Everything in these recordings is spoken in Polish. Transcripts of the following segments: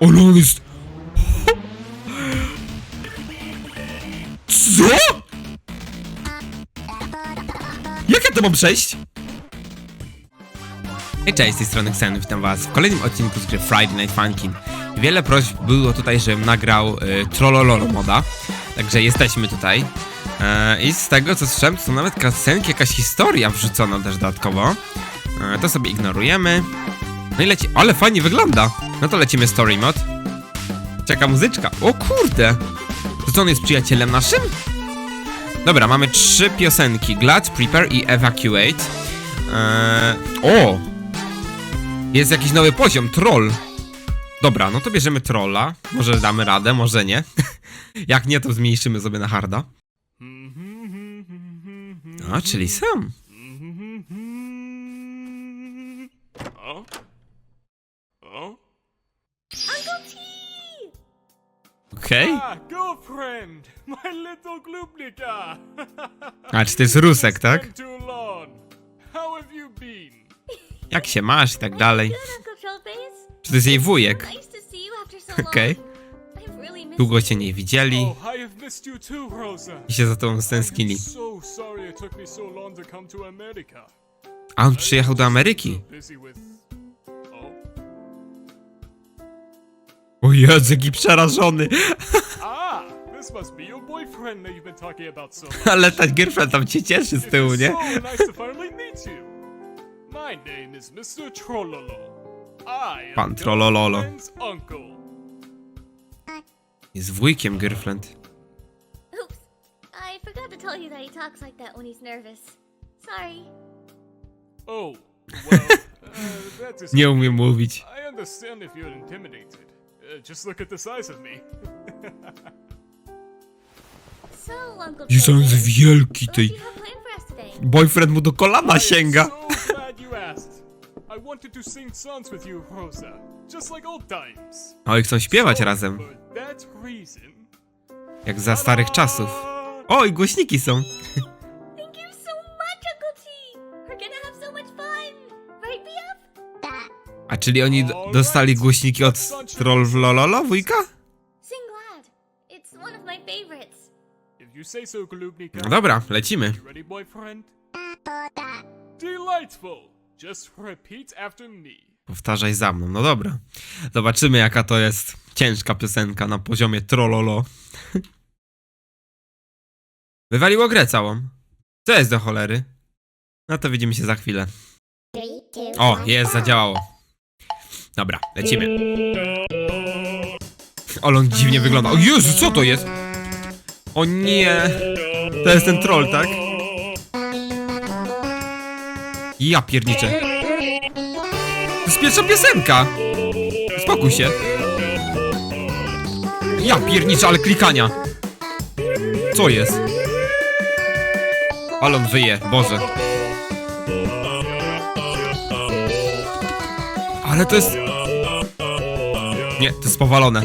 Ale jest... Co? Jak ja to mam przejść? Hej, cześć, z tej strony Xen, witam was w kolejnym odcinku z gry Friday Night Funkin'. Wiele prośb było tutaj, żebym nagrał y, Trollololo moda, także jesteśmy tutaj. E, I z tego co słyszałem, to są nawet kasenki, jakaś historia wrzucona też dodatkowo. E, to sobie ignorujemy. No i leci, ale fajnie wygląda. No to lecimy story mod. Czeka muzyczka. O kurde! To co on jest przyjacielem naszym? Dobra, mamy trzy piosenki. Glad, Prepare i Evacuate. Eee, o! Jest jakiś nowy poziom, troll. Dobra, no to bierzemy trolla. Może damy radę, może nie. Jak nie, to zmniejszymy sobie na harda. A, czyli sam. Okej. Ah, girlfriend! My little glubnica! A, czy to jest Rusek, tak? Been too long. How have you been? Jak się masz i tak dalej. Good, Uncle Trollface. Czy to jest jej wujek? Nice to see you after so long. Okej. I've really missed Długo you. cię nie widzieli Oh, I have missed you too, Rosa. i się za tobą I'm stęsknili. so sorry it took me so long to come to America. A on przyjechał do Ameryki. Busy with... Jezu, jaki przerażony. This must be your boyfriend that you've been talking about so much. Ale ta girlfriend tam cię cieszy z tyłu, nie? So nice to finally meet you. My name is Mr. Trollolo. I am Pan Trollololo. girlfriend's uncle. Jest wujkiem girlfriend. Oops. I forgot to tell you that he talks like that when he's nervous. Sorry. Oh, well, uh, that is. Nie umiem mówić. I understand if you're intimidated. Uh, just look at the size of me. So, Uncle Jezu, on jest wielki what do tej. you have planned for us today? Boyfriend mu do kolana I am sięga. so glad you asked. I wanted to sing songs with you, Rosa, just like old times. Oj, chcą śpiewać So, razem. For that reason. Jak za starych czasów. ta-da! Oj, głośniki są. A czyli oni d- dostali głośniki od Trollololo, wujka? Sing glad. It's one of my favorites. If you say so, Glubnika. No dobra, lecimy. You ready, boyfriend? Delightful. Just repeat after me. Powtarzaj za mną, no dobra. Zobaczymy jaka to jest ciężka piosenka na poziomie Trollolo. Wywaliło grę całą. Co jest do cholery? No to widzimy się za chwilę. O, jest, zadziałało. Dobra, lecimy. Ale on dziwnie wygląda. O Jezu, co to jest? O nie! To jest ten troll, tak? Ja pierniczę. To jest pierwsza piosenka! Spokój się. Ja pierniczę, ale klikania. Co jest? Ale on wyje, Boże. Ale to jest... Nie, to jest powalone.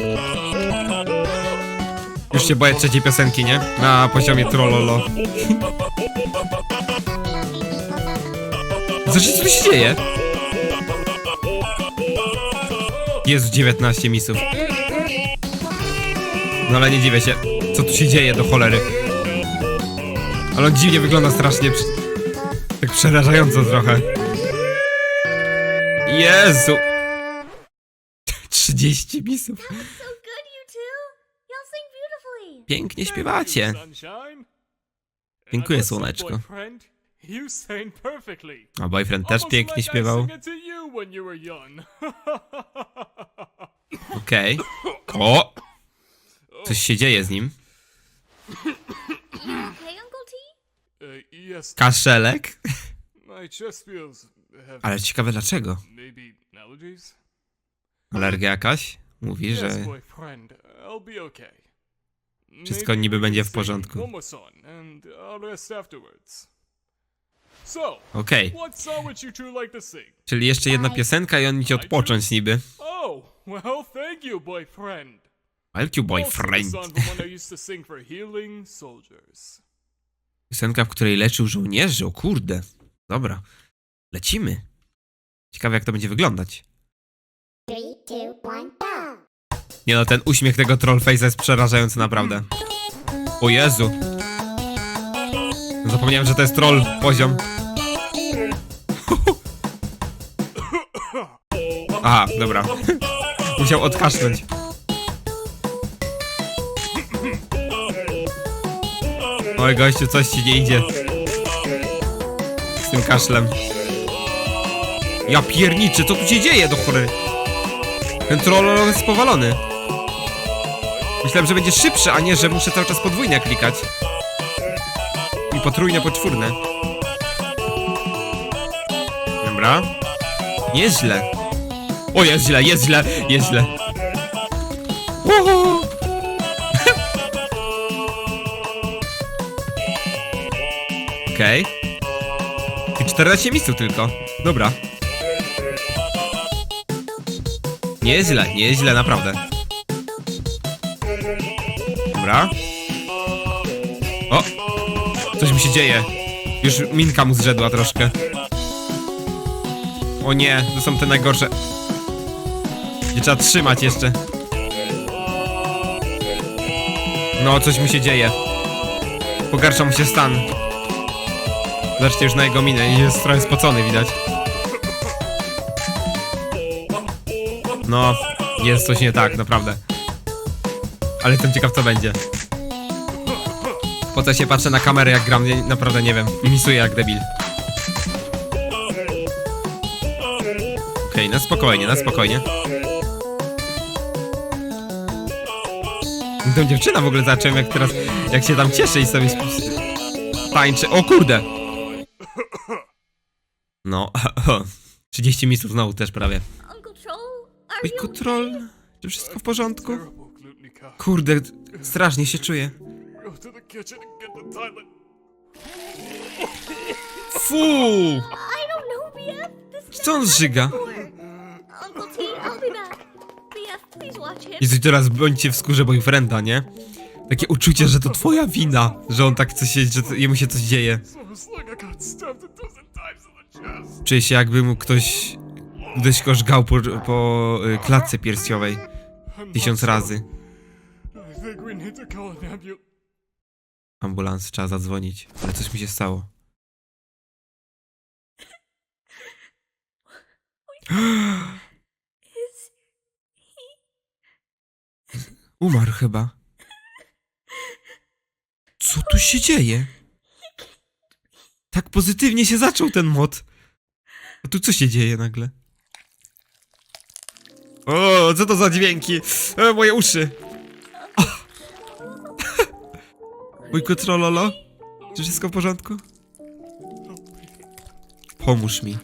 Już się boję trzeciej piosenki, nie? Na poziomie trollolo. Zobaczcie, co tu się dzieje? Jest 19 misów. No ale nie dziwię się. Co tu się dzieje do cholery? Ale on dziwnie wygląda strasznie. Tak przerażająco trochę. Jezu! 30 misów. So good, you two. Y'all sing beautifully. Pięknie śpiewacie. Dziękuję, słoneczko. A boyfriend też pięknie śpiewał. Okej. O! Coś się dzieje z nim. Okay, uh, Kaszelek? Ale ciekawe dlaczego. Alergia jakaś? Mówi, że... Okay. Wszystko niby będzie w porządku. Okej. sing? Czyli jeszcze jedna piosenka i on idzie odpocząć niby. Oh, well, thank you, boyfriend. Wild you boyfriend. Piosenka, w której leczył żołnierzy, o kurde. Dobra. Lecimy. Ciekawe jak to będzie wyglądać. Nie no, ten uśmiech tego trollface'a jest przerażający naprawdę. O Jezu. Zapomniałem, że to jest troll poziom. Aha, dobra. Musiał odkasznąć. Oj, gościu, coś ci nie idzie. Z tym kaszlem. Ja pierniczę, co tu się dzieje do chory? Ten troll jest powalony. Myślałem, że będzie szybszy, a nie, że muszę cały czas podwójnie klikać. I potrójne, poczwórne. Dobra. Nie jest źle. O, jest źle, jest źle, jest źle. Uhu. Okej. Okay. 14 miejsców tylko. Dobra. Nie jest źle, nie jest źle, naprawdę. Dobra. O! Coś mi się dzieje. Już minka mu zrzedła troszkę. O nie, to są te najgorsze. Gdzie trzeba trzymać jeszcze. No, coś mu się dzieje. Pogarsza mu się stan. Zobaczcie już na jego minę, jest trochę spocony, widać. No, jest coś nie tak, naprawdę. Ale jestem ciekaw, co będzie. Po co się patrzę na kamerę, jak gram, nie, naprawdę nie wiem. Misuję jak debil. Okej, na spokojnie, na spokojnie. Tą dziewczyna w ogóle zacząłem, jak teraz, jak się tam cieszy i sobie tańczy. O kurde! No, 30 misów znowu też prawie. Oj, kontrol. Czy wszystko w porządku? Kurde, strasznie się czuję. Fu! Co on żyga? Uncle T, I'll be back. BF, please watch him. Jezu, teraz bądźcie w skórze boyfrienda, nie? Takie uczucie, że to twoja wina, że on tak chce się, że to, jemu się coś dzieje. Czuję się jakby mu ktoś... Go żgał po, po y, klatce pierściowej. Tysiąc razy. Ambulans, trzeba zadzwonić. Ale coś mi się stało. Umarł chyba. Co tu się dzieje? Tak pozytywnie się zaczął ten mod. A tu co się dzieje nagle? O, co to za dźwięki? E, moje uszy. Wujku trollolo? Czy wszystko w porządku? Pomóż mi.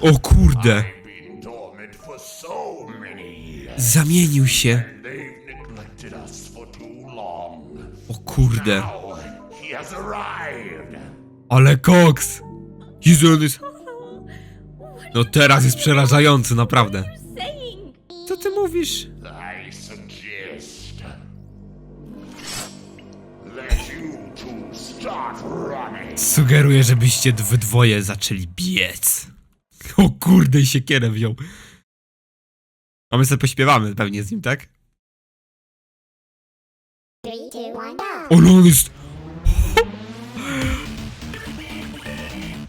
O kurde! Zamienił się. O kurde. Ale koks! Jezu, on. No teraz jest przerażający, naprawdę. Co ty mówisz? I suggest let you two start running. Sugeruję, żebyście wy dwoje zaczęli biec. O kurde, i siekierę wziął. A my sobie pośpiewamy pewnie z nim, tak? O, no on jest...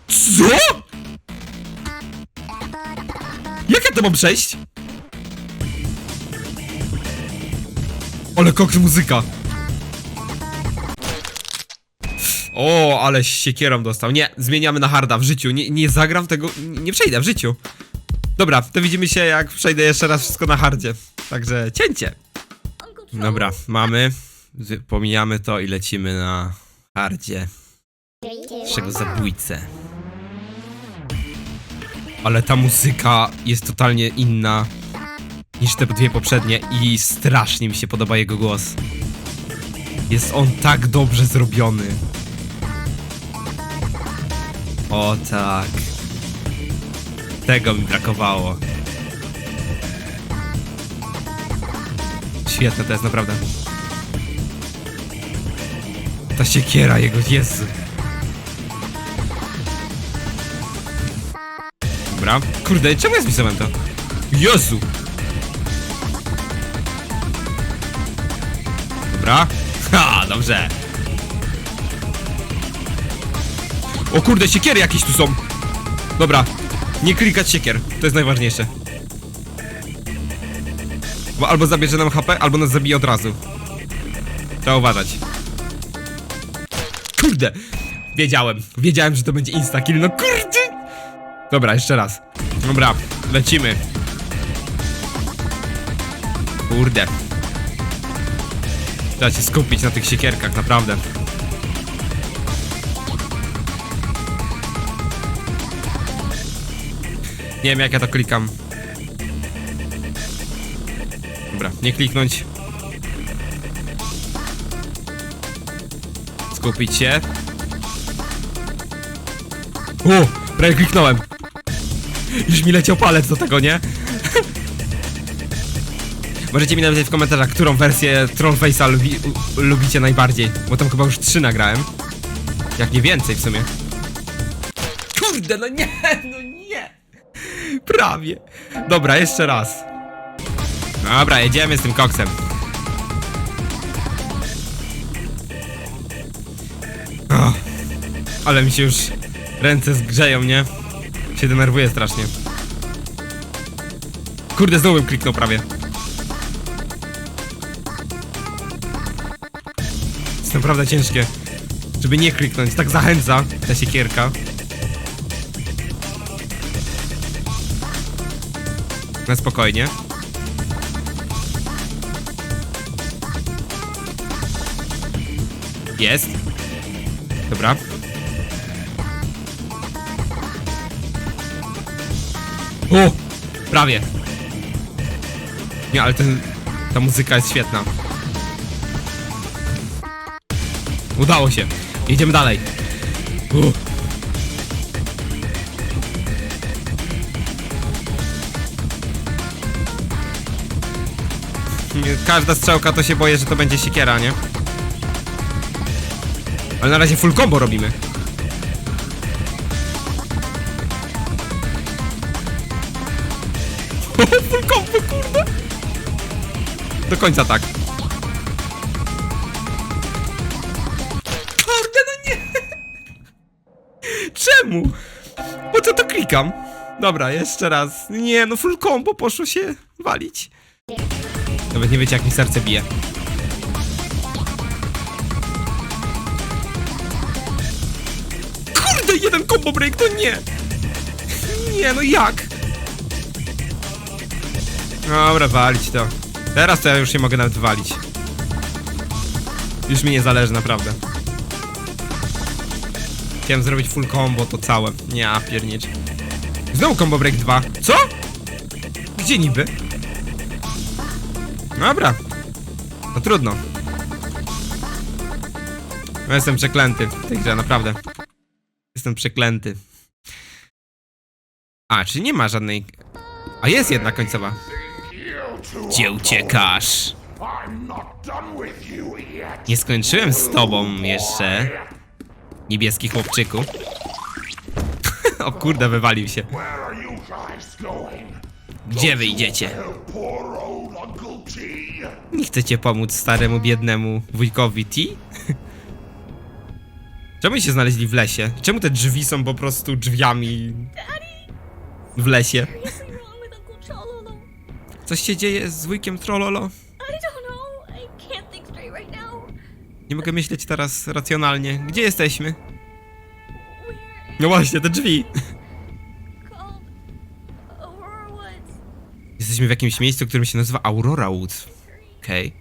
Co? Jak ja to mam przejść? Ale koks muzyka. O, ale siekierą dostał. Nie, zmieniamy na harda w życiu. Nie, nie zagram tego, nie przejdę w życiu. Dobra, to widzimy się jak przejdę jeszcze raz wszystko na hardzie. Także cięcie. Dobra, mamy. Pomijamy to i lecimy na hardzie. Naszego zabójcę. Ale ta muzyka jest totalnie inna niż te dwie poprzednie i strasznie mi się podoba jego głos. Jest on tak dobrze zrobiony. O tak. Tego mi brakowało. Świetne to jest naprawdę. Ta siekiera jego, Jezu. Dobra. Kurde, czemu ja spisałem to? Jezu! Dobra. Ha, dobrze. O kurde, siekiery jakieś tu są. Dobra. Nie klikać siekier. To jest najważniejsze. Bo albo zabierze nam HP, albo nas zabije od razu. Trzeba uważać. Kurde! Wiedziałem. Wiedziałem, że to będzie instakill. No kurde! Dobra, jeszcze raz. Dobra, lecimy. Kurde. Trzeba się skupić na tych siekierkach, naprawdę. Nie wiem jak ja to klikam. Dobra, nie kliknąć. Skupić się. O! Prawie kliknąłem. Już mi leciał palec do tego, nie? Możecie mi napisać w komentarzach, którą wersję Trollface'a lubi, lubicie najbardziej. Bo tam chyba już trzy nagrałem. Jak nie więcej w sumie. Kurde, no nie, no nie. Prawie. Dobra, jeszcze raz. Dobra, jedziemy z tym koksem. Oh, ale mi się już ręce zgrzeją, nie? Się denerwuję strasznie. Kurde, znowu bym kliknął prawie. Jest naprawdę ciężkie. Żeby nie kliknąć, tak zachęca ta siekierka. Na spokojnie. Jest. Dobra. O! Prawie. Nie, ale ten, ta muzyka jest świetna. Udało się. Jedziemy dalej. Każda strzałka to się boję, że to będzie siekiera, nie? Ale na razie full combo robimy. full combo, kurde! Do końca tak. Kurde, no nie! Czemu? Po co to klikam? Dobra, jeszcze raz. Nie, no full combo poszło się walić. Nawet nie wiecie, jak mi serce bije. Kurde, jeden combo break, to nie! Nie, no jak? Dobra, walić to. Teraz to ja już nie mogę nawet walić. Już mi nie zależy, naprawdę. Chciałem zrobić full combo, to całe. Nie, piernicz. Znowu combo break 2. Co? Gdzie niby? Dobra. No trudno. No, jestem przeklęty w tej grze, naprawdę. Jestem przeklęty. A, czy nie ma żadnej... A jest jedna końcowa. Gdzie uciekasz? Nie skończyłem z tobą jeszcze. Niebieski chłopczyku. o kurde, wywalił się. Gdzie wyjdziecie? Nie chcecie pomóc staremu, biednemu wujkowi T? Czemu się znaleźli w lesie? Czemu te drzwi są po prostu drzwiami w lesie? Coś się dzieje z wujkiem now. Nie mogę myśleć teraz racjonalnie. Gdzie jesteśmy? No właśnie, te drzwi. Jesteśmy w jakimś miejscu, którym się nazywa Aurora Woods. Okej.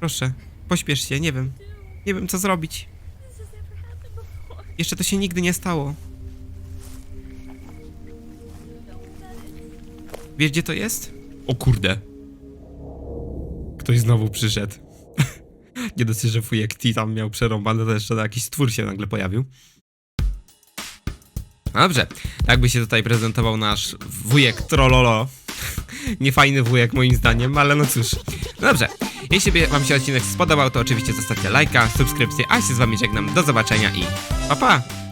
Proszę, pośpiesz się, nie wiem. Nie wiem, co zrobić. Jeszcze to się nigdy nie stało. Wiesz, gdzie to jest? O kurde. Ktoś znowu przyszedł. nie dosyć, że wujek T tam miał przerąbane, to jeszcze jakiś stwór się nagle pojawił. Dobrze, tak by się tutaj prezentował nasz wujek Trollolo. Niefajny wujek moim zdaniem, ale no cóż. Dobrze, jeśli wam się odcinek spodobał, to oczywiście zostawcie lajka, subskrypcję, a się z wami żegnam. Do zobaczenia i pa pa!